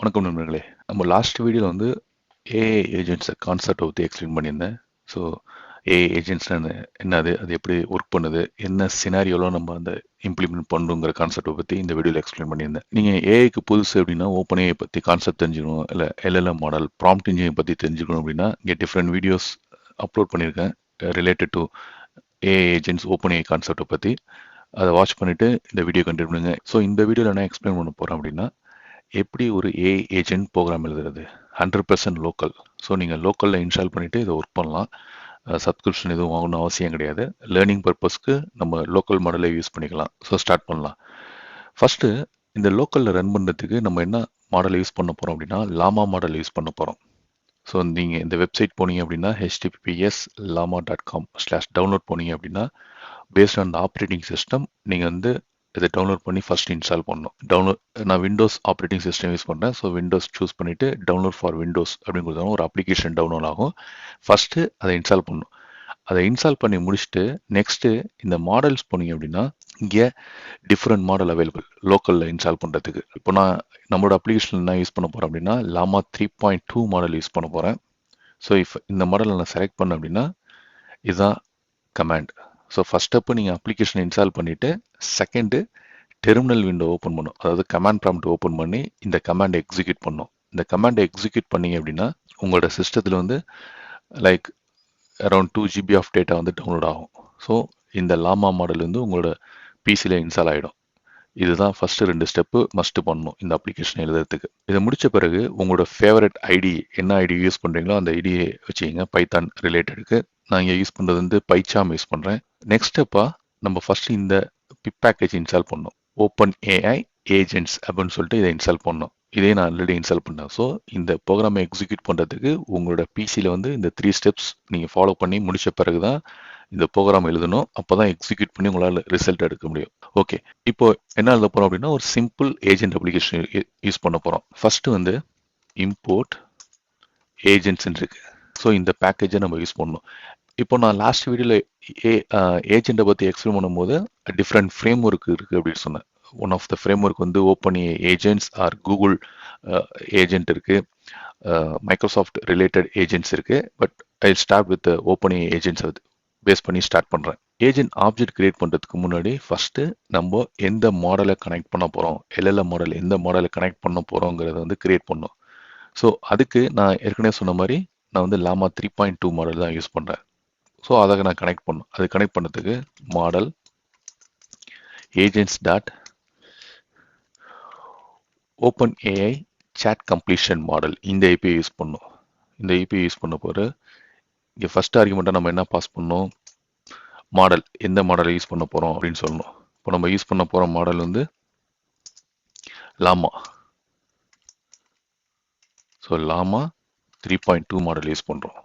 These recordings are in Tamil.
வணக்கம் நண்பர்களே. நம்ம லாஸ்ட் வீடியோவில் வந்து ஏஐ ஏஜென்ட்ஸை கான்செப்டை பற்றி எக்ஸ்பிளைன் பண்ணியிருந்தேன். ஸோ ஏஐ ஏஜென்ட்ஸ்னா என்னது? அது எப்படி ஒர்க் பண்ணுது? என்ன சினாரியோவில் நம்ம அந்த இம்ப்ளிமெண்ட் பண்ணுங்கிற கான்செப்டை பற்றி இந்த வீடியோவில் எக்ஸ்பிளைன் பண்ணியிருந்தேன். நீங்கள் ஏஐக்கு புதுசு அப்படின்னா ஓப்பன் ஏஐ பற்றி கான்செப்ட் தெரிஞ்சுக்கணும் இல்லை எல்எல்எம் மாடல் ப்ராம்ப்ட் இன்ஜினியர் பற்றி தெரிஞ்சுக்கணும் அப்படின்னா இங்கே டிஃப்ரெண்ட் வீடியோஸ் அப்லோட் பண்ணியிருக்கேன். Related to AI agents open AI கான்செப்டை பற்றி அதை வாட்ச் பண்ணிவிட்டு இந்த வீடியோ கண்டினியூ பண்ணுங்கள் ஸோ இந்த வீடியோவில் நான் எக்ஸ்பிளைன் பண்ண போகிறேன் அப்படின்னா எப்படி ஒரு ஏ ஏஜென்ட் ப்ரோக்ராம் எழுதுறது? ஹண்ட்ரட் பர்சன்ட் லோக்கல் ஸோ நீங்கள் லோக்கலில் இன்ஸ்டால் பண்ணிவிட்டு இதை ஒர்க் பண்ணலாம். சப்ஸ்கிரிப்ஷன் எதுவும் வாங்கணும் அவசியம் கிடையாது. லேர்னிங் பர்பஸ்க்கு நம்ம லோக்கல் மாடலை யூஸ் பண்ணிக்கலாம். ஸோ ஸ்டார்ட் பண்ணலாம். ஃபஸ்ட்டு இந்த லோக்கலில் ரன் பண்ணுறதுக்கு நம்ம என்ன மாடல் யூஸ் பண்ண போகிறோம் அப்படின்னா லாமா மாடல் யூஸ் பண்ண போகிறோம் ஸோ நீங்கள் இந்த வெப்சைட் போனீங்க அப்படின்னா HTTPS Llama dot com slash download போனீங்க அப்படின்னா பேஸ்ட் ஆன் ஆப்ரேட்டிங் சிஸ்டம் நீங்கள் வந்து இதை டவுன்லோட் பண்ணி ஃபர்ஸ்ட் இன்ஸ்டால் பண்ணணும். டவுன்லோட் நான் விண்டோஸ் ஆப்ரேட்டிங் சிஸ்டம் யூஸ் பண்ணுறேன் ஸோ விண்டோஸ் சூஸ் பண்ணிவிட்டு டவுன்லோட் ஃபார் விண்டோஸ் அப்படின்னு கொடுத்தாலும் ஒரு அப்ளிகேஷன் டவுன்லோட் ஆகும். ஃபஸ்ட்டு அதை இன்ஸ்டால் பண்ணணும். அதை இன்ஸ்டால் பண்ணி முடிச்சுட்டு நெக்ஸ்ட்டு இந்த மாடல்ஸ் போனீங்க அப்படின்னா இங்கே டிஃப்ரெண்ட் மாடல் அவைலபிள் லோக்கலில் இன்ஸ்டால் பண்ணுறதுக்கு இப்போ நான் நம்மளோட அப்ளிகேஷன் என்ன யூஸ் பண்ண போகிறேன் அப்படின்னா Llama three point two model use பண்ண போகிறேன் ஸோ இஃப் இந்த மாடலை நான் செலக்ட் பண்ணேன் அப்படின்னா இதுதான் கமாண்ட் ஸோ ஃபஸ்ட் ஸ்டெப்பு நீங்கள் அப்ளிகேஷன் இன்ஸ்டால் பண்ணிவிட்டு செகண்டு டெர்மினல் விண்டோ ஓப்பன் பண்ணும். அதாவது கமாண்ட் ப்ராம்ப்ட் ஓப்பன் பண்ணி இந்த கமாண்டை எக்ஸிக்யூட் பண்ணும். இந்த கமாண்டை எக்ஸிக்யூட் பண்ணீங்க அப்படின்னா உங்களோட சிஸ்டத்தில் வந்து like around two GB of data வந்து டவுன்லோட் ஆகும். ஸோ இந்த லாமா மாடல் வந்து உங்களோட பிசியில் இன்ஸ்டால் ஆகிடும் இதுதான் ஃபஸ்ட்டு ரெண்டு ஸ்டெப்பு மஸ்ட்டு பண்ணணும் இந்த அப்ளிகேஷன் எழுதுறதுக்கு. இதை முடித்த பிறகு உங்களோட ஃபேவரட் ஐடி என்ன ஐடி யூஸ் பண்ணுறீங்களோ அந்த ஐடியை வச்சுக்கிங்க பைத்தான் ரிலேட்டடுக்கு நான் இங்கே யூஸ் பண்ணுறது வந்து பைச்சாம் யூஸ் பண்ணுறேன் நெக்ஸ்ட் ஸ்டெப்பாக நம்ம ஃபஸ்ட்டு இந்த பேக்கேஜ் இன்ஸ்டால் பண்ணும். ஓப்பன் ஏஐ ஏஜென்ட்ஸ் அப்படின்னு சொல்லிட்டு இதை இன்ஸ்டால் பண்ணும். இதே நான் ஆல்ரெடி இன்ஸ்டால் பண்ணேன். ஸோ இந்த ப்ரோக்ராமை எக்ஸிக்யூட் பண்ணுறதுக்கு உங்களோட பிசியில் வந்து இந்த த்ரீ ஸ்டெப்ஸ் நீங்கள் ஃபாலோ பண்ணி முடித்த பிறகு தான் இந்த ப்ரோக்ராம் எழுதணும். அப்போ தான் எக்ஸிக்யூட் பண்ணி உங்களால் ரிசல்ட் எடுக்க முடியும். ஓகே இப்போ என்ன எழுத போகிறோம் அப்படின்னா ஒரு சிம்பிள் ஏஜென்ட் அப்ளிகேஷன் யூஸ் பண்ண போகிறோம் ஃபஸ்ட்டு வந்து இம்போர்ட் ஏஜென்ட்ஸ் இருக்கு. ஸோ இந்த பேக்கேஜை நம்ம யூஸ் பண்ணணும். இப்போ நான் லாஸ்ட் வீடியோவில் ஏ ஏஜெண்டை பற்றி எக்ஸ்பிளைன் பண்ணும்போது டிஃப்ரெண்ட் ஃப்ரேம் ஒர்க் இருக்குது அப்படின்னு சொன்னேன். One of the framework வந்து open agents or Google agent இருக்குது மைக்ரோசாஃப்ட் ரிலேட்டட் ஏஜென்ட்ஸ் இருக்குது but I start with open agents அது பேஸ் பண்ணி ஸ்டார்ட் பண்ணுறேன் ஏஜென்ட் ஆப்ஜெக்ட் கிரியேட் பண்ணுறதுக்கு முன்னாடி ஃபஸ்ட்டு நம்ம எந்த மாடலை கனெக்ட் பண்ண போகிறோம் எல்எல்எ மாடல் எந்த மாடலை கனெக்ட் பண்ண போகிறோங்கிறத வந்து கிரியேட் பண்ணோம். ஸோ அதுக்கு நான் ஏற்கனவே சொன்ன மாதிரி நான் வந்து Llama three point two model தான் யூஸ் பண்ணுறேன் ஸோ அதை நான் கனெக்ட் பண்ணும் அது கனெக்ட் பண்ணுறதுக்கு model agents dot open AI chat completion model இந்த ஐபிஐ யூஸ் பண்ணும் இந்த ஐபிஐ யூஸ் பண்ண போகிற இங்கே ஃபஸ்ட் ஆர்குமெண்ட்டாக நம்ம என்ன பாஸ் பண்ணோம்? மாடல் எந்த மாடலை யூஸ் பண்ண போகிறோம் அப்படின்னு சொல்லணும். இப்போ நம்ம யூஸ் பண்ண போகிற மாடல் வந்து Llama. So Llama three point two model use பண்ணுறோம்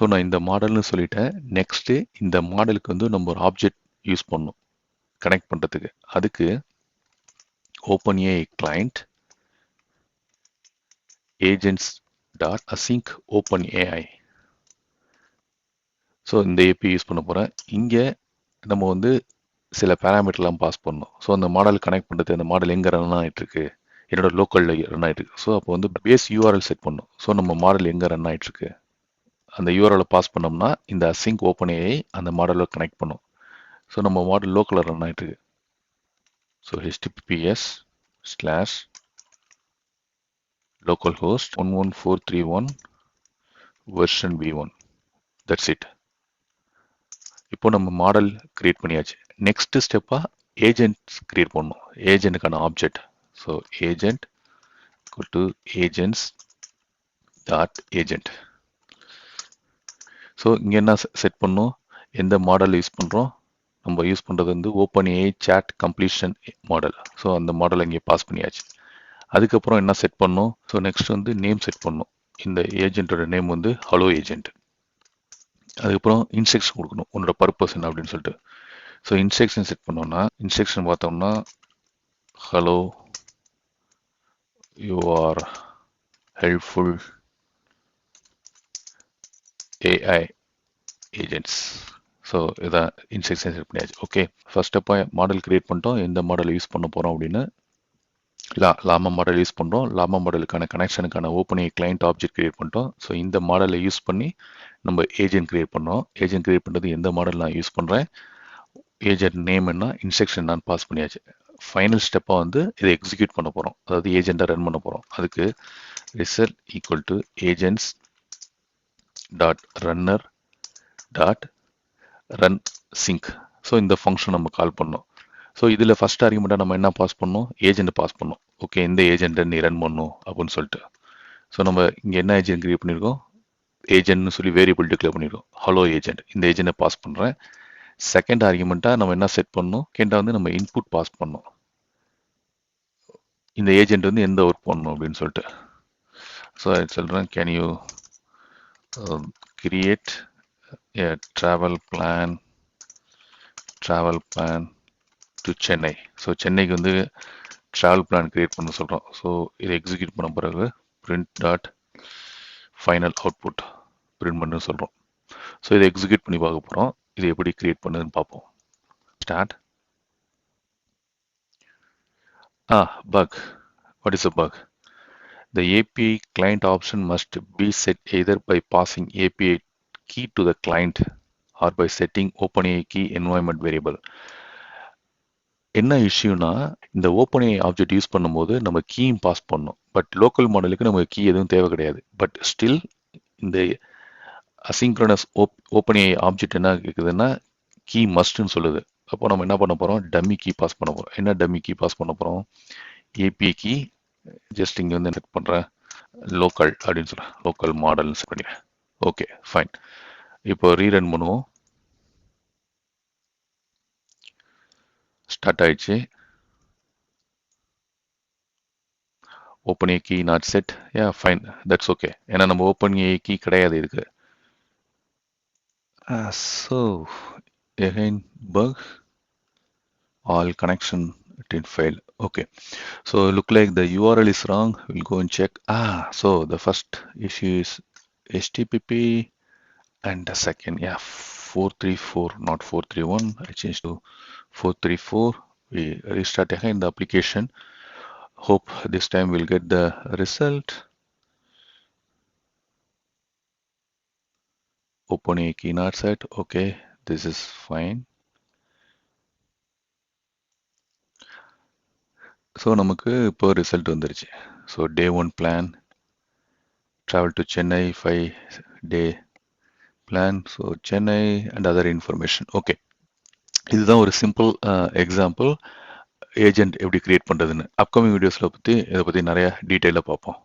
ஸோ நான் இந்த மாடல்னு சொல்லிட்டேன். நெக்ஸ்ட்டு இந்த மாடலுக்கு வந்து நம்ம ஒரு ஆப்ஜெக்ட் யூஸ் பண்ணணும். கனெக்ட் பண்ணுறதுக்கு அதுக்கு open a client agents dot async open AI so இந்த ஏபி யூஸ் பண்ண போகிறேன் இங்கே நம்ம வந்து சில பேராமீட்டர்லாம் பாஸ் பண்ணணும். ஸோ அந்த மாடல் கனெக்ட் பண்ணுறது அந்த மாடல் எங்கே ரன் ஆகிட்டு இருக்கு என்னோட லோக்கலில் ரன் ஆகிட்டுருக்கு ஸோ அப்போ வந்து பேஸ் யூஆர்எல் செட் பண்ணும் ஸோ நம்ம மாடல் எங்கே ரன் ஆகிட்டுருக்கு அந்த யூஆர்எல் பாஸ் பண்ணோம்னா இந்த அசிங்க் ஓப்பன் ஏஐ அந்த மாடலில் கனெக்ட் பண்ணும். ஸோ நம்ம மாடல் லோக்கலில் ரன் ஆகிட்டு இருக்கு so HTTPS slash localhost one one four three one version B one that's it இப்போ நம்ம மாடல் கிரியேட் பண்ணியாச்சு. நெக்ஸ்ட் ஸ்டெப்பாக ஏஜென்ட்ஸ் கிரியேட் பண்ணணும். ஏஜென்ட்டுக்கான object so agent to agents dot agent so இங்கே என்ன செட் பண்ணோம்? எந்த மாடல் யூஸ் பண்ணுறோம் நம்ம யூஸ் பண்ணுறது வந்து open a chat completion model so அந்த மாடல் இங்கே பாஸ் பண்ணியாச்சு. அதுக்கப்புறம் என்ன செட் பண்ணோம்? ஸோ நெக்ஸ்ட் வந்து நேம் செட் பண்ணோம். இந்த ஏஜென்ட்டோட நேம் வந்து ஹலோ ஏஜென்ட் அதுக்கப்புறம் இன்ஸ்ட்ரக்ஷன் கொடுக்கணும். உன்னோட பர்பஸ் என்ன அப்படின்னு சொல்லிட்டு. ஸோ இன்ஸ்ட்ரக்ஷன் செட் பண்ணோம்னா இன்ஸ்ட்ரக்ஷன் பார்த்தோம்னா hello you are helpful AI agents so இதான் இன்ஸ்ட்ரக்ஷன் செட் பண்ணியாச்சு. ஓகே ஃபர்ஸ்ட் ஸ்டெப்பாக மாடல் கிரியேட் பண்ணிட்டோம். எந்த மாடல் யூஸ் பண்ண போகிறோம் அப்படின்னு. லா லாமா மாடல் யூஸ் பண்ணுறோம் லாமா மாடலுக்கான கனெக்ஷனுக்கான ஓப்பனிங் கிளைண்ட் ஆப்ஜெக்ட் கிரியேட் பண்ணிட்டோம். ஸோ இந்த மாடலை யூஸ் பண்ணி நம்ம ஏஜென்ட் கிரியேட் பண்ணோம் ஏஜென்ட் கிரியேட் பண்ணுறது எந்த மாடல் நான் யூஸ் பண்ணுறேன் ஏஜென்ட் நேம் என்ன இன்ஸ்ட்ரக்ஷன் நான் பாஸ் பண்ணியாச்சு. ஃபைனல் ஸ்டெப்பாக வந்து இதை எக்ஸிக்யூட் பண்ண போகிறோம் அதாவது ஏஜெண்ட்டாக ரன் பண்ண போகிறோம் அதுக்கு result equal to agents dot runner dot run sync so இந்த ஃபங்க்ஷன் நம்ம கால் பண்ணோம். ஸோ இதில் ஃபஸ்ட் ஆர்குமெண்ட்டாக நம்ம என்ன பாஸ் பண்ணோம்? ஏஜென்ட் பாஸ் பண்ணோம். ஓகே இந்த ஏஜென்ட்டை நீ ரன் பண்ணும் அப்படின்னு சொல்லிட்டு. ஸோ நம்ம இங்கே என்ன ஏஜென்ட் கிரியேட் பண்ணியிருக்கோம் ஏஜென்ட்னு சொல்லி வேரியபிள் டிக்ளேர் பண்ணியிருக்கோம் ஹலோ ஏஜென்ட் இந்த ஏஜென்ட்டை பாஸ் பண்ணுறேன் செகண்ட் ஆர்குமெண்ட்டாக நம்ம என்ன செட் பண்ணணும் கேண்டா வந்து நம்ம இன்புட் பாஸ் பண்ணோம். இந்த ஏஜென்ட் வந்து எந்த ஒர்க் பண்ணணும் அப்படின்னு சொல்லிட்டு. ஸோ சொல்கிறேன் can you create a travel plan travel plan to Chennai so சென்னைக்கு வந்து ட்ராவல் பிளான் கிரியேட் பண்ண சொல்கிறோம் ஸோ இதை எக்ஸிக்யூட் பண்ண பிறகு print dot final output print பண்ணுன்னு சொல்கிறோம் ஸோ இதை எக்ஸிக்யூட் பண்ணி பார்க்க போகிறோம் இது எப்படி கிரியேட் பண்ணுதுன்னு பார்ப்போம். Start a bug what is a bug The API client option must be set either by passing API key to the client or by setting OpenAI key environment variable. என்ன இஷ்யூனா இந்த ஓப்பன் ஆப்ஜெக்ட் யூஸ் பண்ணும்போது நம்ம கீயும் பாஸ் பண்ணோம் பட் லோக்கல் மாடலுக்கு நமக்கு கீ எதுவும் தேவை கிடையாது. பட் ஸ்டில் இந்த அசிங்க்ரனஸ் ஓப் ஓப்பன் ஆப்ஜெக்ட் என்ன கேட்குதுன்னா கீ மஸ்ட்னு சொல்லுது. அப்போ நம்ம என்ன பண்ண போகிறோம் டம்மி கீ பாஸ் பண்ண போகிறோம் என்ன டம்மி கீ பாஸ் பண்ண போகிறோம் ஏபிஐ கீ ஜஸ்ட் இங்கே வந்து செட் பண்ணுறேன் லோக்கல் அப்படின்னு சொல்கிறேன் லோக்கல் மாடல்னு செட் பண்ணிக்கிறேன். ஓகே ஃபைன் இப்போ ரீரன் பண்ணுவோம். ஸ்டார்ட் ஆயிடுச்சு. Open a key not set yeah fine that's okay ஏன்னா நம்ம ஓப்பன் ஏ கீ கிடையாது இதுக்கு. So again work all connection didn't fail okay. So look like the url is wrong. We'll go and check. Ah so the first issue is http and the second yeah 434 not 431 i changed to 434 we restart again the application. Hope this time we'll get the result. Open a key not set. Okay this is fine so நமக்கு இப்போ ரிசல்ட் வந்துருச்சு. So day one plan travel to Chennai five day plan so Chennai and other information okay இதுதான் ஒரு சிம்பிள் எக்ஸாம்பிள் ஏஜென்ட் எப்படி கிரியேட் பண்ணுறதுன்னு அப்கமிங் வீடியோஸில் பற்றி இதை பற்றி நிறையா டீட்டெயிலாக பார்ப்போம்.